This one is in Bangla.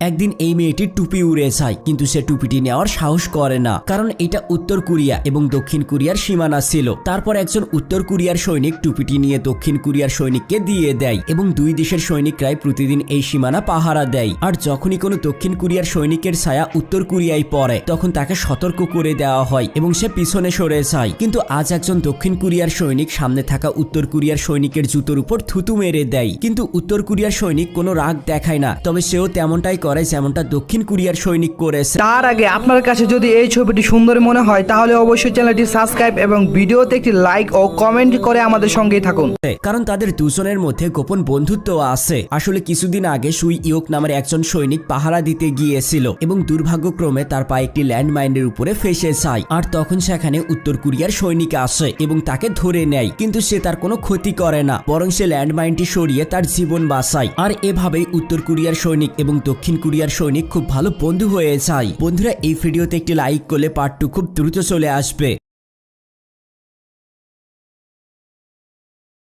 একদিন এই মেয়েটি টুপি উড়ে যায়, কিন্তু সে টুপিটি নেওয়ার সাহস করে না, কারণ এটা উত্তর কোরিয়া এবং দক্ষিণ কোরিয়ার সীমানা ছিল। তারপর একজন উত্তর কোরিয়ার সৈনিক টুপিটি নিয়ে দক্ষিণ কোরিয়ার সৈনিককে দিয়ে দেয় এবং দুই দেশের সৈনিকরাই প্রতিদিন এই সীমানা পাহারা দেয়। আর যখনই কোনো দক্ষিণ কোরিয়ার সৈনিকের ছায়া উত্তর কোরিয়ায় পড়ে, তখন তাকে সতর্ক করে দেওয়া হয় এবং সে পিছনে সরে যায়। কিন্তু আজ একজন দক্ষিণ কোরিয়ার সৈনিক সামনে থাকা উত্তর কোরিয়ার সৈনিকের জুতোর উপর থুতু মেরে দেয়। কিন্তু উত্তর কোরিয়ার সৈনিক কোনো রাগ দেখায় না, তবে সেও তেমনটাই করে যেমনটা দক্ষিণ কোরিয়ার সৈনিক করেছে। তার আগে আপনার কাছে যদি এই ছবিটি সুন্দর মনে হয় তাহলে অবশ্যই চ্যানেলটি সাবস্ক্রাইব এবং ভিডিওতে একটি লাইক ও কমেন্ট করে আমাদের সঙ্গেই থাকুন। কারণ তাদের দুজনের মধ্যে গোপন বন্ধুত্ব আছে। আসলে কিছুদিন আগে সুই ইয়োক নামের একজন সৈনিক পাহারা দিতে গিয়েছিল এবং দুর্ভাগ্যক্রমে তার পায়ে একটি ল্যান্ডমাইনের উপরে ফেসে যায়। আর তখন সেখানে উত্তর কোরিয়ার সৈনিক আসে এবং তাকে ধরে নেয় কিন্তু সে তার কোনো ক্ষতি করে না বরং সে ল্যান্ডমাইনটি সরিয়ে তার জীবন বাঁচায়। আর এভাবেই উত্তর কোরিয়ার সৈনিক এবং দক্ষিণ কোরিয়ার সৈনিক খুব ভালো বন্ধু হয়ে যায়। বন্ধুরা, এই ভিডিওতে একটি লাইক করলে পার্ট টু খুব দ্রুত চলে আসবে।